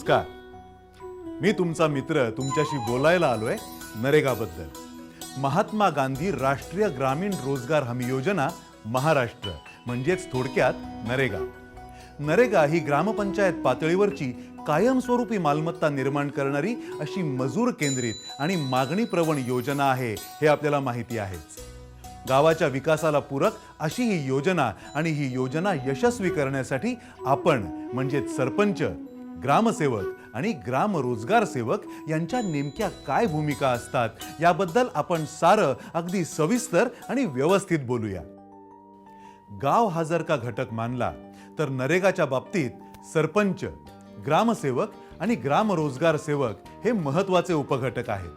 नमस्कार. मी तुमचा मित्र तुमच्याशी बोलायला आलोय नरेगाबद्दल. महात्मा गांधी राष्ट्रीय ग्रामीण रोजगार हमी योजना महाराष्ट्र म्हणजेच थोडक्यात नरेगा. नरेगा ही ग्रामपंचायत पातळीवरची कायमस्वरूपी मालमत्ता निर्माण करणारी अशी मजूर केंद्रित आणि मागणी प्रवण योजना आहे हे आपल्याला माहिती आहेच. गावाच्या विकासाला पूरक अशी ही योजना आणि ही योजना यशस्वी करण्यासाठी आपण म्हणजेच सरपंच ग्रामसेवक आणि ग्राम रोजगार सेवक यांच्या नेमक्या काय भूमिका असतात याबद्दल आपण सारं अगदी सविस्तर आणि व्यवस्थित बोलूया. गाव हा जर का घटक मानला तर नरेगाच्या बाबतीत सरपंच ग्रामसेवक आणि ग्राम रोजगार सेवक हे महत्त्वाचे उपघटक आहेत.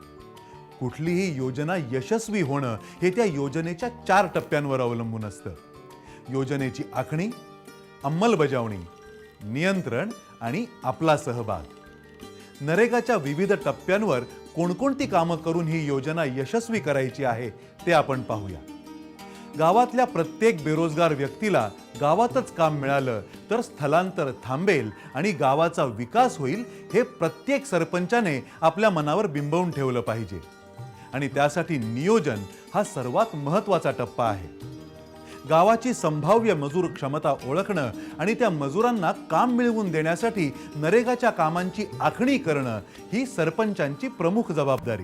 कुठलीही योजना यशस्वी होणं हे त्या योजनेच्या चार टप्प्यांवर अवलंबून असतं. योजनेची आखणी अंमलबजावणी नियंत्रण आणि आपला सहभाग. नरेगाच्या विविध टप्प्यांवर कोणकोणती कामं करून ही योजना यशस्वी करायची आहे ते आपण पाहूया. गावातल्या प्रत्येक बेरोजगार व्यक्तीला गावातच काम मिळालं तर स्थलांतर थांबेल आणि गावाचा विकास होईल हे प्रत्येक सरपंचाने आपल्या मनावर बिंबवून ठेवलं पाहिजे. आणि त्यासाठी नियोजन हा सर्वात महत्त्वाचा टप्पा आहे. गावाची संभाव्य मजूर क्षमता ओळखणं आणि त्या मजुरांना काम मिळवून देण्यासाठी नरेगाच्या कामांची आखणी करणं ही सरपंचांची प्रमुख जबाबदारी.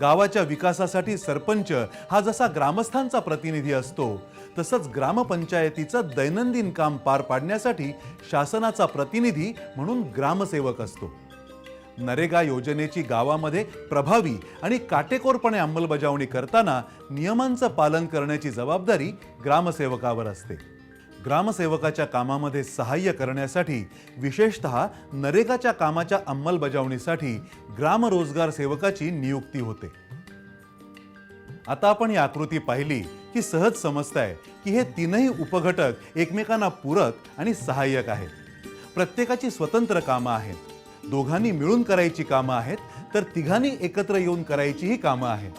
गावाच्या विकासासाठी सरपंच हा जसा ग्रामस्थांचा प्रतिनिधी असतो तसंच ग्रामपंचायतीचं दैनंदिन काम पार पाडण्यासाठी शासनाचा प्रतिनिधी म्हणून ग्रामसेवक असतो. नरेगा योजनेची गावामध्ये प्रभावी आणि काटेकोरपणे अंमलबजावणी करताना नियमांचं पालन करण्याची जबाबदारी ग्रामसेवकावर असते. ग्रामसेवकाच्या कामामध्ये सहाय्य करण्यासाठी विशेषतः नरेगाच्या कामाच्या अंमलबजावणीसाठी ग्रामरोजगार सेवकाची नियुक्ती होते. आता आपण ही आकृती पाहिली की सहज समजत आहे की हे तीनही उपघटक एकमेकांना पूरक आणि सहाय्यक आहेत. प्रत्येकाची स्वतंत्र कामं आहेत. दोघांनी मिळून करायची कामं आहेत तर तिघांनी एकत्र येऊन करायचीही कामं आहेत.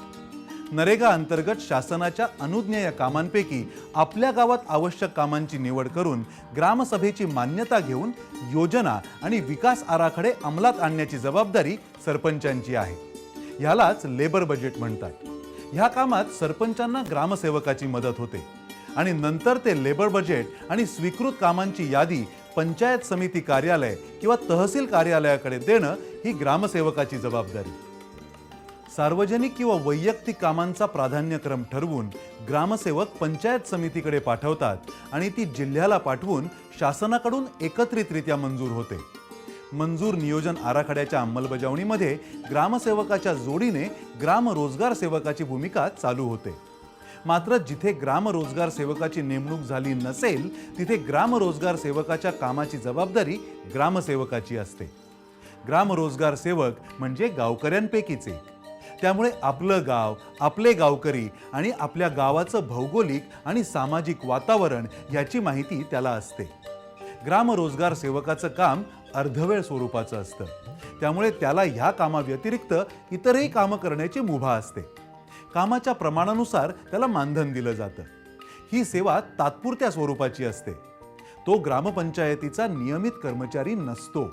नरेगा अंतर्गत शासनाच्या अनुज्ञेय कामांपैकी आपल्या गावात आवश्यक कामांची निवड करून ग्रामसभेची मान्यता घेऊन योजना आणि विकास आराखडे अंमलात आणण्याची जबाबदारी सरपंचांची आहे. ह्यालाच लेबर बजेट म्हणतात. ह्या कामात सरपंचांना ग्रामसेवकाची मदत होते आणि नंतर ते लेबर बजेट आणि स्वीकृत कामांची यादी पंचायत समिती कार्यालय किंवा तहसील कार्यालयाकडे देणं ही ग्रामसेवकाची जबाबदारी. सार्वजनिक किंवा वैयक्तिक कामांचा प्राधान्यक्रम ठरवून ग्रामसेवक पंचायत समितीकडे पाठवतात आणि ती जिल्ह्याला पाठवून शासनाकडून एकत्रितरित्या मंजूर होते. मंजूर नियोजन आराखड्याच्या अंमलबजावणीमध्ये ग्रामसेवकाच्या जोडीने ग्राम रोजगार सेवकाची भूमिका चालू होते. मात्र जिथे ग्रामरोजगार सेवकाची नेमणूक झाली नसेल तिथे ग्रामरोजगार सेवकाच्या कामाची जबाबदारी ग्रामसेवकाची असते. ग्रामरोजगार सेवक म्हणजे गावकऱ्यांपैकीच एक. त्यामुळे आपलं गाव आपले गावकरी आणि आपल्या गावाचं भौगोलिक आणि सामाजिक वातावरण याची माहिती त्याला असते. ग्रामरोजगार सेवकाचं काम अर्धवेळ स्वरूपाचं असतं. त्यामुळे त्याला ह्या कामाव्यतिरिक्त इतरही कामं करण्याची मुभा असते. कामाच्या प्रमाणानुसार त्याला मानधन दिलं जातं. ही सेवा तात्पुरत्या स्वरूपाची असते. तो ग्रामपंचायतीचा नियमित कर्मचारी नसतो.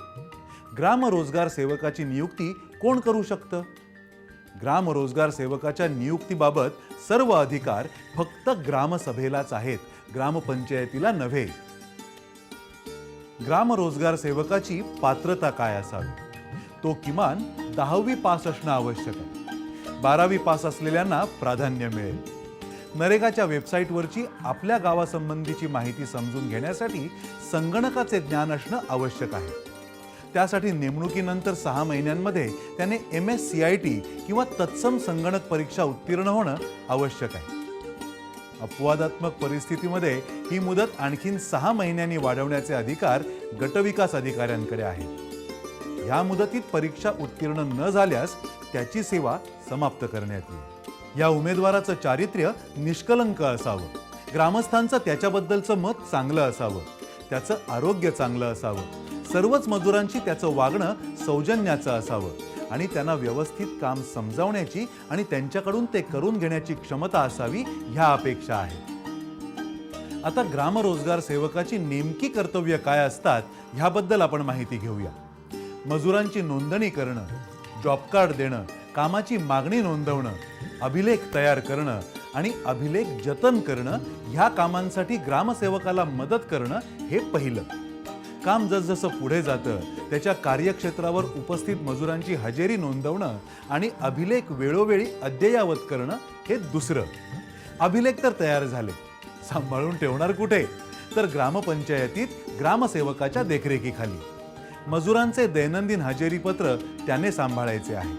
ग्राम रोजगार सेवकाची नियुक्ती कोण करू शकतं? ग्रामरोजगार सेवकाच्या नियुक्तीबाबत सर्व अधिकार फक्त ग्रामसभेलाच आहेत ग्रामपंचायतीला नव्हे. ग्राम रोजगार सेवकाची पात्रता काय असावी? तो किमान दहावी पास असणं आवश्यक आहे. बारावी पास असलेल्यांना प्राधान्य मिळेल. नरेगाच्या वेबसाईटवरची आपल्या गावासंबंधीची माहिती समजून घेण्यासाठी संगणकाचे ज्ञान असणं आवश्यक आहे. त्यासाठी नेमणुकीनंतर सहा महिन्यांमध्ये त्याने M S C I T किंवा तत्सम संगणक परीक्षा उत्तीर्ण होणं आवश्यक आहे. अपवादात्मक परिस्थितीमध्ये ही मुदत आणखीन सहा महिन्यांनी वाढवण्याचे अधिकार गटविकास अधिकाऱ्यांकडे आहेत. या मुदतीत परीक्षा उत्तीर्ण न झाल्यास त्याची सेवा समाप्त करण्यात येईल. या उमेदवाराचं चारित्र्य निष्कलंक असावं. ग्रामस्थांचं त्याच्याबद्दलचं मत चांगलं असावं. त्याचं आरोग्य चांगलं असावं. सर्वच मजुरांशी त्याचं वागणं सौजन्याचं असावं. आणि त्यांना व्यवस्थित काम समजावण्याची आणि त्यांच्याकडून ते करून घेण्याची क्षमता असावी ह्या अपेक्षा आहेत आता ग्रामरोजगार सेवकाची नेमकी कर्तव्य काय असतात ह्याबद्दल आपण माहिती घेऊया. मजुरांची नोंदणी करणं जॉब कार्ड देणं कामाची मागणी नोंदवणं अभिलेख तयार करणं आणि अभिलेख जतन करणं ह्या कामांसाठी ग्रामसेवकाला मदत करणं हे पहिलं. काम जसजसं पुढे जातं त्याच्या कार्यक्षेत्रावर उपस्थित मजुरांची हजेरी नोंदवणं आणि अभिलेख वेळोवेळी अद्ययावत करणं हे दुसरं. अभिलेख तर तयार झाले सांभाळून ठेवणार कुठे? तर ग्रामपंचायतीत ग्रामसेवकाच्या देखरेखीखाली. मजुरांचे दैनंदिन हजेरीपत्र त्याने सांभाळायचे आहे.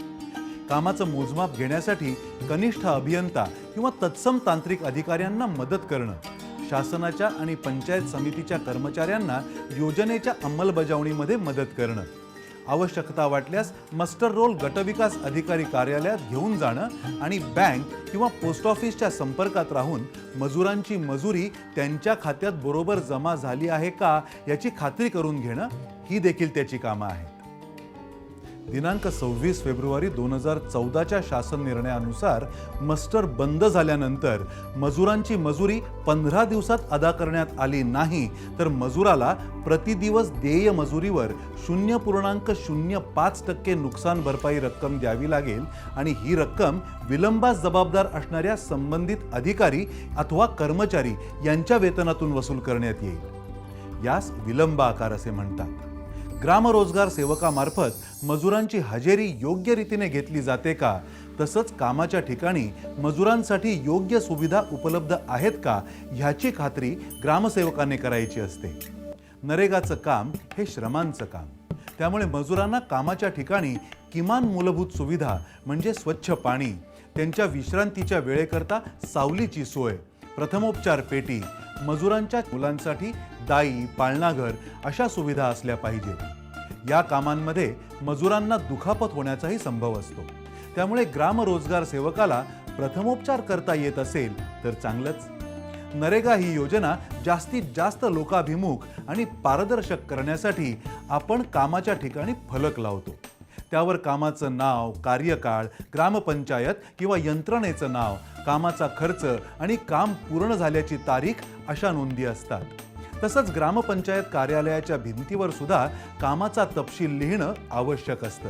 कामाचं मोजमाप घेण्यासाठी कनिष्ठ अभियंता किंवा तत्सम तांत्रिक अधिकाऱ्यांना मदत करणं शासनाच्या आणि पंचायत समितीच्या कर्मचाऱ्यांना योजनेच्या अंमलबजावणीमध्ये मदत करणं आवश्यकता वाटल्यास मस्टर रोल गटविकास अधिकारी कार्यालयात घेऊन जाणं आणि बँक किंवा पोस्ट ऑफिसच्या संपर्कात राहून मजुरांची मजुरी त्यांच्या खात्यात बरोबर जमा झाली आहे का याची खात्री करून घेणं ही देखील त्याची कामं आहेत. दिनांक सव्वीस फेब्रुवारी दोन हजार चौदाच्या शासन निर्णयानुसार मस्टर बंद झाल्यानंतर मजुरांची मजुरी पंधरा दिवसात अदा करण्यात आली नाही तर मजुराला प्रतिदिवस देय मजुरीवर शून्य पूर्णांक शून्य पाच टक्के नुकसान भरपाई रक्कम द्यावी लागेल आणि ही रक्कम विलंबास जबाबदार असणाऱ्या संबंधित अधिकारी अथवा कर्मचारी यांच्या वेतनातून वसूल करण्यात येईल. यास विलंब आकार असे म्हणतात. ग्रामरोजगार सेवकामार्फत मजुरांची हजेरी योग्य रीतीने घेतली जाते का? तसंच कामाच्या ठिकाणी मजुरांसाठी योग्य सुविधा उपलब्ध आहेत का? ह्याची खात्री ग्रामसेवकाने करायची असते. नरेगाचं काम हे श्रमांचं काम. त्यामुळे मजुरांना कामाच्या ठिकाणी किमान मूलभूत सुविधा म्हणजे स्वच्छ पाणी त्यांच्या विश्रांतीच्या वेळेकरता सावलीची सोय प्रथमोपचार पेटी मजुरांच्या मुलांसाठी दाई पाळणाघर अशा सुविधा असल्या पाहिजेत. या कामांमध्ये मजुरांना दुखापत होण्याचाही संभव असतो. त्यामुळे ग्रामरोजगार सेवकाला प्रथमोपचार करता येत असेल तर चांगलंच. नरेगा ही योजना जास्तीत जास्त लोकाभिमुख आणि पारदर्शक करण्यासाठी आपण कामाच्या ठिकाणी फलक लावतो. त्यावर कामाचं नाव कार्यकाळ ग्रामपंचायत किंवा यंत्रणेचं नाव कामाचा खर्च आणि काम पूर्ण झाल्याची तारीख अशा नोंदी असतात. तसंच ग्रामपंचायत कार्यालयाच्या भिंतीवर सुद्धा कामाचा तपशील लिहिणं आवश्यक असतं.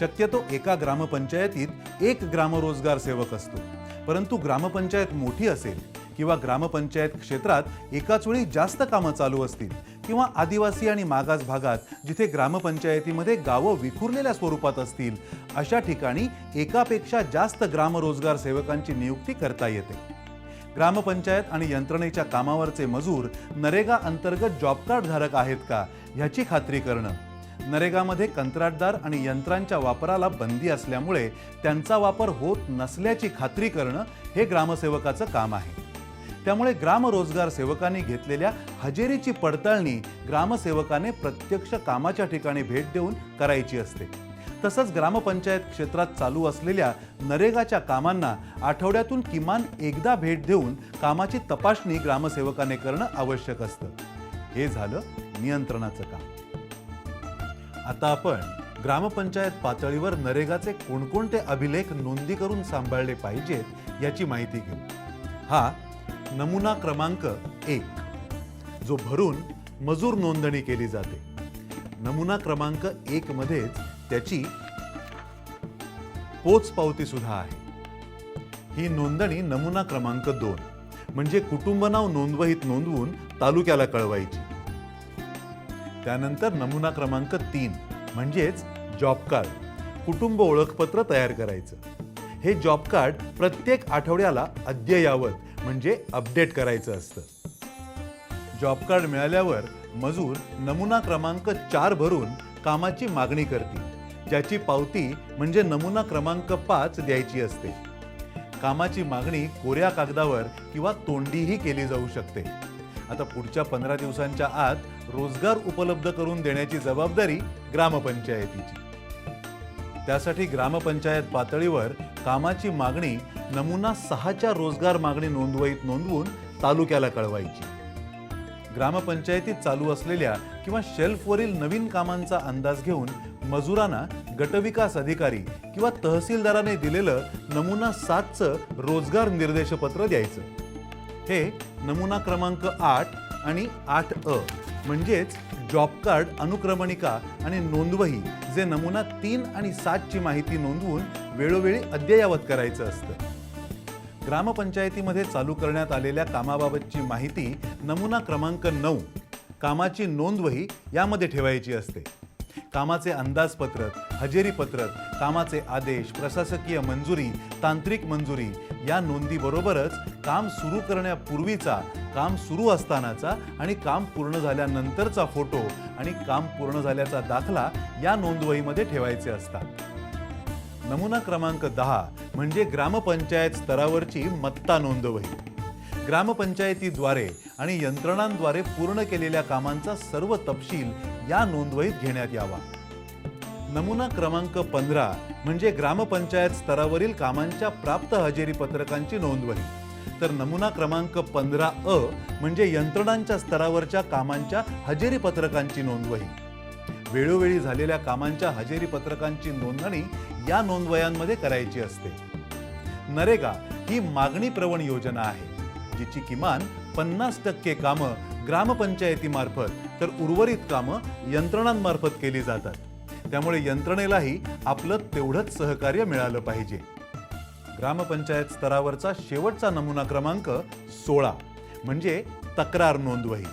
शक्यतो एका ग्रामपंचायतीत एक ग्रामरोजगार सेवक असतो. परंतु ग्रामपंचायत मोठी असेल किंवा ग्रामपंचायत क्षेत्रात एकाच वेळी जास्त कामं चालू असतील किंवा आदिवासी आणि मागास भागात जिथे ग्रामपंचायतीमध्ये गावं विखुरलेल्या स्वरूपात असतील अशा ठिकाणी एकापेक्षा जास्त ग्रामरोजगार सेवकांची नियुक्ती करता येते. ग्रामपंचायत आणि यंत्रणेच्या कामावरचे मजूर नरेगा अंतर्गत जॉब कार्ड धारक आहेत का ह्याची खात्री करणं. नरेगामध्ये कंत्राटदार आणि यंत्रांच्या वापराला बंदी असल्यामुळे त्यांचा वापर होत नसल्याची खात्री करणं हे ग्रामसेवकाचं काम आहे. त्यामुळे ग्रामरोजगार सेवकांनी घेतलेल्या हजेरीची पडताळणी ग्रामसेवकाने प्रत्यक्ष कामाच्या ठिकाणी भेट देऊन करायची असते. तसंच ग्रामपंचायत क्षेत्रात चालू असलेल्या नरेगाच्या कामांना आठवड्यातून किमान एकदा भेट देऊन कामाची तपासणी ग्रामसेवकाने करणं आवश्यक असतं. हे झालं नियंत्रणाचं काम. आता आपण ग्रामपंचायत पातळीवर नरेगाचे कोणकोणते अभिलेख नोंदी करून सांभाळले पाहिजेत याची माहिती घेऊ. हा नमुना क्रमांक एक जो भरून मजूर नोंदणी केली जाते. नमुना क्रमांक एक मध्येच त्याची पोच पावती सुद्धा आहे. ही नोंदणी नमुना क्रमांक दोन म्हणजे कुटुंब नाव नोंदवहीत नोंदवून तालुक्याला कळवायची. त्यानंतर नमुना क्रमांक तीन म्हणजेच जॉब कार्ड कुटुंब ओळखपत्र तयार करायचं. हे जॉब कार्ड प्रत्येक आठवड्याला अद्ययावत म्हणजे अपडेट करायचं असतं. जॉब कार्ड मिळाल्यावर मजूर नमुना क्रमांक चार भरून कामाची मागणी करतील. ज्याची पावती म्हणजे नमुना क्रमांक पाच द्यायची असते. कामाची मागणी कोऱ्या कागदावर किंवा तोंडीही केली जाऊ शकते. आता पुढच्या पंधरा दिवसांच्या आत रोजगार उपलब्ध करून देण्याची जबाबदारी ग्रामपंचायतीची. त्यासाठी ग्रामपंचायत पातळीवर कामाची मागणी नमुना सहाच्या रोजगार मागणी नोंदवहीत नोंदवून तालुक्याला कळवायची. ग्रामपंचायतीत चालू असलेल्या किंवा शेल्फवरील नवीन कामांचा अंदाज घेऊन मजुरांना गटविकास अधिकारी किंवा तहसीलदाराने दिलेलं नमुना सातचं रोजगार निर्देशपत्र द्यायचं. हे नमुना क्रमांक आठ आणि आठ अ म्हणजेच जॉब कार्ड अनुक्रमणिका आणि नोंदवही जे नमुना तीन आणि सातची माहिती नोंदवून वेळोवेळी अद्ययावत करायचं असतं. ग्रामपंचायतीमध्ये चालू करण्यात आलेल्या कामाबाबतची माहिती नमुना क्रमांक नऊ कामाची नोंदवही यामध्ये ठेवायची असते. कामाचे अंदाजपत्रक हजेरी पत्रक कामाचे आदेश प्रशासकीय मंजुरी तांत्रिक मंजुरी या नोंदीबरोबरच काम सुरू करण्यापूर्वीचा काम सुरू असतानाचा आणि काम पूर्ण झाल्यानंतरचा फोटो आणि काम पूर्ण झाल्याचा दाखला या नोंदवहीमध्ये ठेवायचे असतात. नमुना क्रमांक दहा म्हणजे ग्रामपंचायत स्तरावरची मत्ता नोंदवही. ग्रामपंचायतीद्वारे आणि यंत्रणांद्वारे पूर्ण केलेल्या कामांचा सर्व तपशील या नोंदवहीत घेण्यात यावा. नमुना क्रमांक पंधरा म्हणजे ग्रामपंचायत स्तरावरील कामांच्या प्राप्त हजेरी पत्रकांची नोंदवही. तर नमुना क्रमांक पंधरा अ म्हणजे यंत्रणांच्या स्तरावरच्या कामांच्या हजेरी पत्रकांची नोंदवही. वेळोवेळी झालेल्या कामांच्या हजेरी पत्रकांची नोंदणी या नोंदवयांमध्ये करायची असते. नरेगा ही मागणी प्रवण योजना आहे जिची किमान पन्नास टक्के कामं ग्रामपंचायतीमार्फत तर उर्वरित कामं यंत्रणांमार्फत केली जातात. त्यामुळे यंत्रणेलाही आपलं तेवढंच सहकार्य मिळालं पाहिजे. ग्रामपंचायत स्तरावरचा शेवटचा नमुना क्रमांक सोळा. म्हणजे तक्रार नोंदवही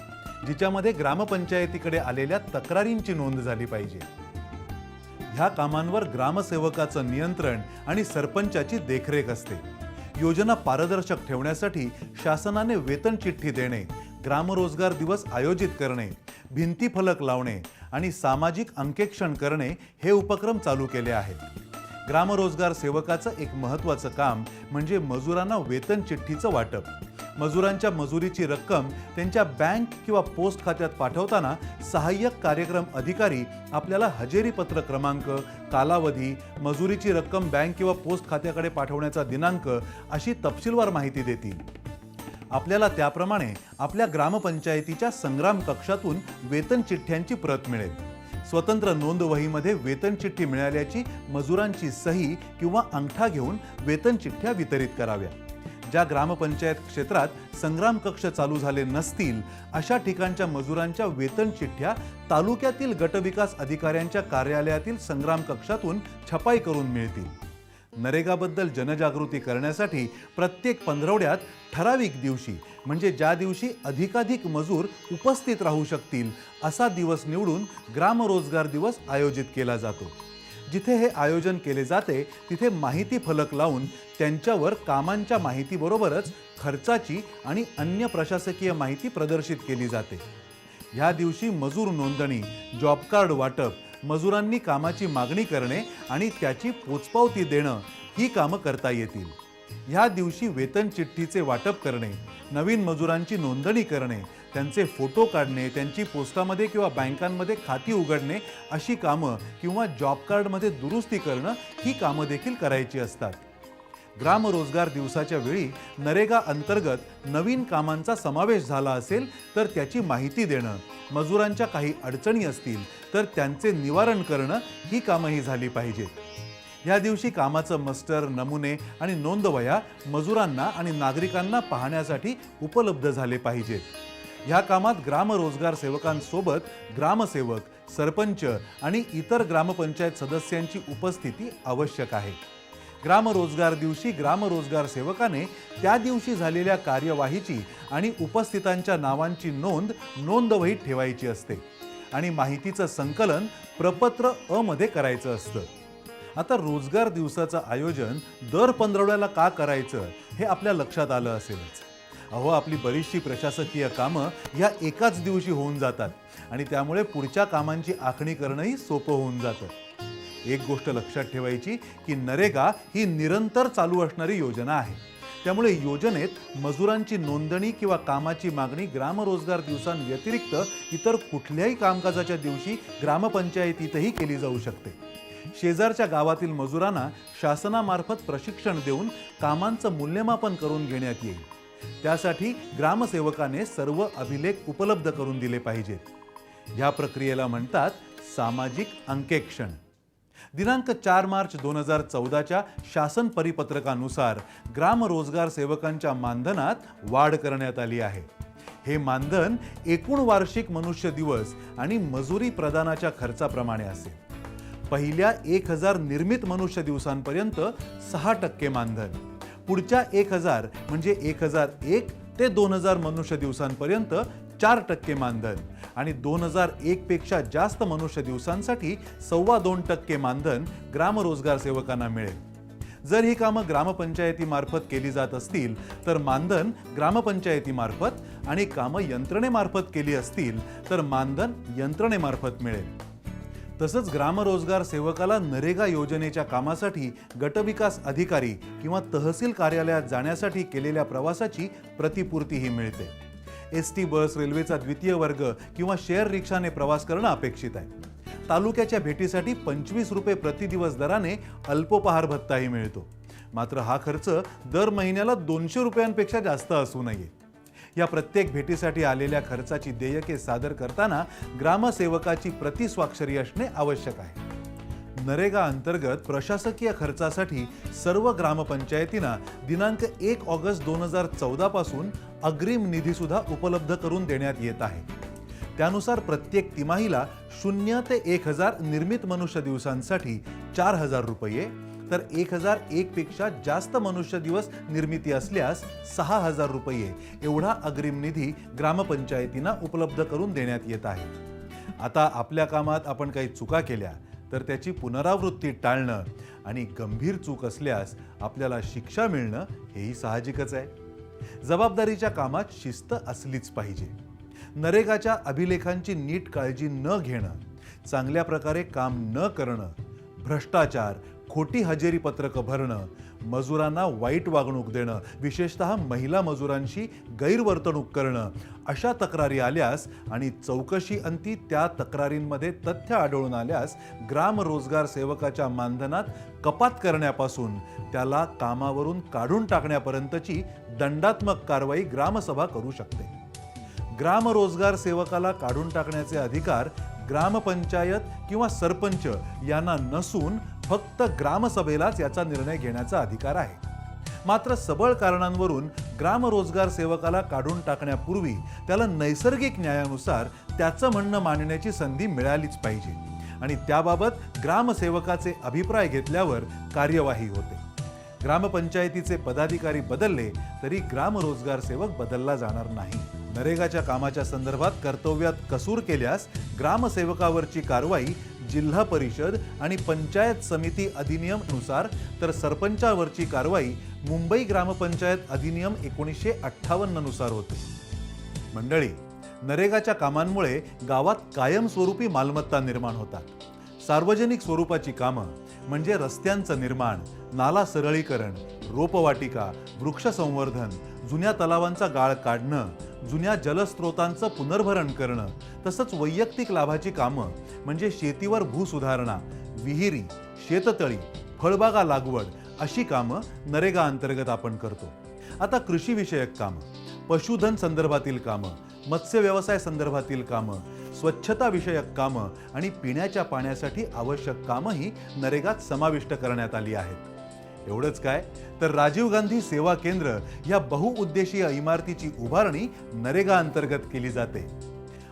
जिच्यामध्ये ग्रामपंचायतीकडे आलेल्या तक्रारींची नोंद झाली पाहिजे. ह्या कामांवर ग्रामसेवकाचं नियंत्रण आणि सरपंचाची देखरेख असते. योजना पारदर्शक ठेवण्यासाठी शासनाने वेतन चिठ्ठी देणे ग्रामरोजगार दिवस आयोजित करणे भिंती फलक लावणे आणि सामाजिक अंकेक्षण करणे हे उपक्रम चालू केले आहेत. ग्रामरोजगार सेवकाचं एक महत्त्वाचं काम म्हणजे मजुरांना वेतन चिठ्ठीचं वाटप. मजुरांच्या मजुरीची रक्कम त्यांच्या बँक किंवा पोस्ट खात्यात पाठवताना सहाय्यक कार्यक्रम अधिकारी आपल्याला हजेरी पत्र क्रमांक कालावधी मजुरीची रक्कम बँक किंवा पोस्ट खात्याकडे पाठवण्याचा दिनांक अशी तपशीलवार माहिती देतील. आपल्याला त्याप्रमाणे आपल्या ग्रामपंचायतीच्या संग्राम कक्षातून वेतन चिठ्ठ्यांची प्रत मिळेल. स्वतंत्र नोंदवहीमध्ये वेतन चिठ्ठी मिळाल्याची मजुरांची सही किंवा अंगठा घेऊन वेतन चिठ्ठ्या वितरित कराव्या. ज्या ग्रामपंचायत क्षेत्रात संग्राम कक्ष चालू झाले नसतील अशा ठिकाणच्या मजुरांच्या वेतन चिठ्ठ्या तालुक्यातील गटविकास अधिकाऱ्यांच्या कार्यालयातील संग्राम कक्षातून छपाई करून मिळतील. नरेगाबद्दल जनजागृती करण्यासाठी प्रत्येक पंधरवड्यात ठराविक दिवशी म्हणजे ज्या दिवशी अधिकाधिक मजूर उपस्थित राहू शकतील असा दिवस निवडून ग्रामरोजगार दिवस आयोजित केला जातो. जिथे हे आयोजन केले जाते तिथे माहिती फलक लावून त्यांच्यावर कामांच्या माहितीबरोबरच खर्चाची आणि अन्य प्रशासकीय माहिती प्रदर्शित केली जाते. ह्या दिवशी मजूर नोंदणी जॉब कार्ड वाटप मजुरांनी कामाची मागणी करणे आणि त्याची पोचपावती देणं ही कामं करता येतील. ह्या दिवशी वेतन चिठ्ठीचे वाटप करणे नवीन मजुरांची नोंदणी करणे त्यांचे फोटो काढणे त्यांची पोस्टामध्ये किंवा बँकांमध्ये खाती उघडणे अशी कामं किंवा जॉब कार्डमध्ये दुरुस्ती करणं ही कामं देखील करायची असतात. ग्रामरोजगार दिवसाच्या वेळी नरेगा अंतर्गत नवीन कामांचा समावेश झाला असेल तर त्याची माहिती देणं. मजुरांच्या काही अडचणी असतील तर त्यांचे निवारण करणं ही कामंही झाली पाहिजेत या दिवशी कामाचं मस्टर नमुने आणि नोंदवया मजुरांना आणि नागरिकांना पाहण्यासाठी उपलब्ध झाले पाहिजेत ह्या कामात ग्रामरोजगार सेवकांसोबत ग्रामसेवक सरपंच आणि इतर ग्रामपंचायत सदस्यांची उपस्थिती आवश्यक आहे. ग्राम रोजगार दिवशी ग्राम रोजगार सेवकाने त्या दिवशी झालेल्या कार्यवाहीची आणि उपस्थितांच्या नावांची नोंद नोंदवहीत ठेवायची असते. आणि माहितीचं संकलन प्रपत्र अ मध्ये करायचं असतं. आता रोजगार दिवसाचं आयोजन दर पंधरवड्याला का करायचं हे आपल्या लक्षात आलं असेलच. अहो आपली बरीचशी प्रशासकीय कामं या एकाच दिवशी होऊन जातात आणि त्यामुळे पुढच्या कामांची आखणी करणंही सोपं होऊन जातं. एक गोष्ट लक्षात ठेवायची की नरेगा ही निरंतर चालू असणारी योजना आहे. त्यामुळे योजनेत मजुरांची नोंदणी किंवा कामाची मागणी ग्रामरोजगार दिवसांव्यतिरिक्त इतर कुठल्याही कामकाजाच्या दिवशी ग्रामपंचायतीतही केली जाऊ शकते. शेजारच्या गावातील मजुरांना शासनामार्फत प्रशिक्षण देऊन कामांचं मूल्यमापन करून घेण्यात येईल. त्यासाठी ग्रामसेवकाने सर्व अभिलेख उपलब्ध करून दिले पाहिजेत. या प्रक्रियेला म्हणतात सामाजिक अंकेक्षण. दिनांक चार मार्च दोन हजार चौदाच्या शासन परिपत्रकानुसार ग्रामरोजगार सेवकांच्या मानधनात वाढ करण्यात आली आहे. हे मानधन एकूण वार्षिक मनुष्य दिवस आणि मजुरी प्रदानाच्या खर्चाप्रमाणे असेल. पहिल्या एक हजार निर्मित मनुष्य दिवसांपर्यंत सहा टक्के मानधन. पुढच्या एक हजार म्हणजे एक हजार एक ते दोन हजार मनुष्य दिवसांपर्यंत चार टक्के मानधन आणि दोन हजार एक पेक्षा जास्त मनुष्य दिवसांसाठी सव्वा दोन टक्के मानधन ग्रामरोजगार सेवकांना मिळेल. जर ही कामं ग्रामपंचायतीमार्फत केली जात असतील तर मानधन ग्रामपंचायतीमार्फत आणि कामं यंत्रणेमार्फत केली असतील तर मानधन यंत्रणेमार्फत मिळेल. तसंच ग्रामरोजगार सेवकाला नरेगा योजनेच्या कामासाठी गटविकास अधिकारी किंवा तहसील कार्यालयात जाण्यासाठी केलेल्या प्रवासाची प्रतिपूर्तीही मिळते. एस टी बस रेल्वेचा द्वितीय वर्ग किंवा शेअर रिक्षाने प्रवास करणं अपेक्षित आहे. तालुक्याच्या भेटीसाठी पंचवीस रुपये प्रतिदिवस दराने अल्पोपहार भत्ताही मिळतो. मात्र हा खर्च दर महिन्याला दोनशे रुपयांपेक्षा जास्त असू नये. या प्रत्येक भेटीसाठी आलेल्या खर्चाची देयके सादर करताना ग्रामसेवकाची प्रतिस्वाक्षरी असणे आवश्यक आहे. नरेगा अंतर्गत प्रशासकीय खर्चासाठी सर्व ग्रामपंचायतींना दिनांक एक ऑगस्ट दोन हजार चौदा पासून अग्रिम निधीसुद्धा उपलब्ध करून देण्यात येत आहे. त्यानुसार प्रत्येक तिमाहीला शून्य ते एक हजार निर्मित मनुष्य दिवसांसाठी चार हजार रुपये तर एक हजार एक पेक्षा जास्त मनुष्य दिवस निर्मिती असल्यास सहा हजार रुपये एवढा अग्रिम निधी ग्रामपंचायतींना उपलब्ध करून देण्यात येत आहे. आता आपल्या कामात आपण काही चुका केल्या. तर त्याची पुनरावृत्ती टाळणं आणि गंभीर चूक असल्यास आपल्याला शिक्षा मिळणं हेही साहजिकच आहे. जबाबदारीच्या कामात शिस्त असलीच पाहिजे. नरेगाच्या अभिलेखांची नीट काळजी न घेणं चांगल्या प्रकारे काम न करणं भ्रष्टाचार खोटी हजेरी पत्रकं भरणं मजुरांना वाईट वागणूक देणं विशेषतः महिला मजुरांशी गैरवर्तणूक करणं अशा तक्रारी आल्यास आणि चौकशी अंती त्या तक्रारींमध्ये तथ्य आढळून आल्यास ग्राम रोजगार सेवकाच्या मानधनात कपात करण्यापासून त्याला कामावरून काढून टाकण्यापर्यंतची दंडात्मक कारवाई ग्रामसभा करू शकते. ग्राम रोजगार सेवकाला काढून टाकण्याचे अधिकार ग्रामपंचायत किंवा सरपंच यांना नसून फक्त ग्रामसभेलाच याचा निर्णय घेण्याचा अधिकार आहे. मात्र सबळ कारणांवरून ग्रामरोजगार सेवकाला काढून टाकण्यापूर्वी त्याला नैसर्गिक न्यायानुसार त्याचं म्हणणं मांडण्याची संधी मिळालीच पाहिजे आणि त्याबाबत ग्रामसेवकाचे अभिप्राय घेतल्यावर कार्यवाही होते. ग्रामपंचायतीचे पदाधिकारी बदलले तरी ग्रामरोजगार सेवक बदलला जाणार नाही. नरेगाच्या कामाच्या संदर्भात कर्तव्यात कसूर केल्यास ग्रामसेवकावरची कारवाई जिल्हा परिषद आणि पंचायत समिती अधिनियमनुसार तर सरपंचावरची कारवाई मुंबई ग्रामपंचायत अधिनियम एकोणीसशे अठ्ठावन्ननुसार होते. मंडळी नरेगाच्या कामांमुळे गावात कायमस्वरूपी मालमत्ता निर्माण होतात. सार्वजनिक स्वरूपाची कामं म्हणजे रस्त्यांचं निर्माण नाला सरळीकरण रोपवाटिका वृक्ष संवर्धन जुन्या तलावांचा गाळ काढणं जुन्या जलस्रोतांचं पुनर्भरण करणं तसंच वैयक्तिक लाभाची कामं म्हणजे शेतीवर भूसुधारणा विहिरी शेततळी फळबागा लागवड अशी कामं नरेगा अंतर्गत आपण करतो. आता कृषीविषयक कामं पशुधन संदर्भातील कामं मत्स्य व्यवसाय संदर्भातील कामं स्वच्छता विषयक कामं आणि पिण्याच्या पाण्यासाठी आवश्यक कामंही नरेगात समाविष्ट करण्यात आली आहेत. एवढंच काय? तर राजीव गांधी सेवा केंद्र या बहुउद्देशीय इमारतीची उभारणी नरेगा अंतर्गत केली जाते.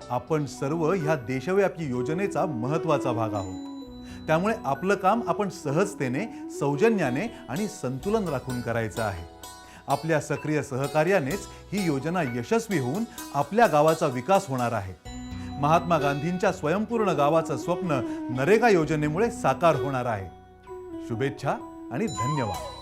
आपण सर्व ह्या देशव्यापी योजनेचा महत्त्वाचा भाग आहोत. त्यामुळे आपलं काम आपण सहजतेने सौजन्याने आणि संतुलन राखून करायचं आहे. आपल्या सक्रिय सहकार्यानेच ही योजना यशस्वी होऊन आपल्या गावाचा विकास होणार आहे. महात्मा गांधींच्या स्वयंपूर्ण गावाचं स्वप्न नरेगा योजनेमुळे साकार होणार आहे. शुभेच्छा. आणि धन्यवाद.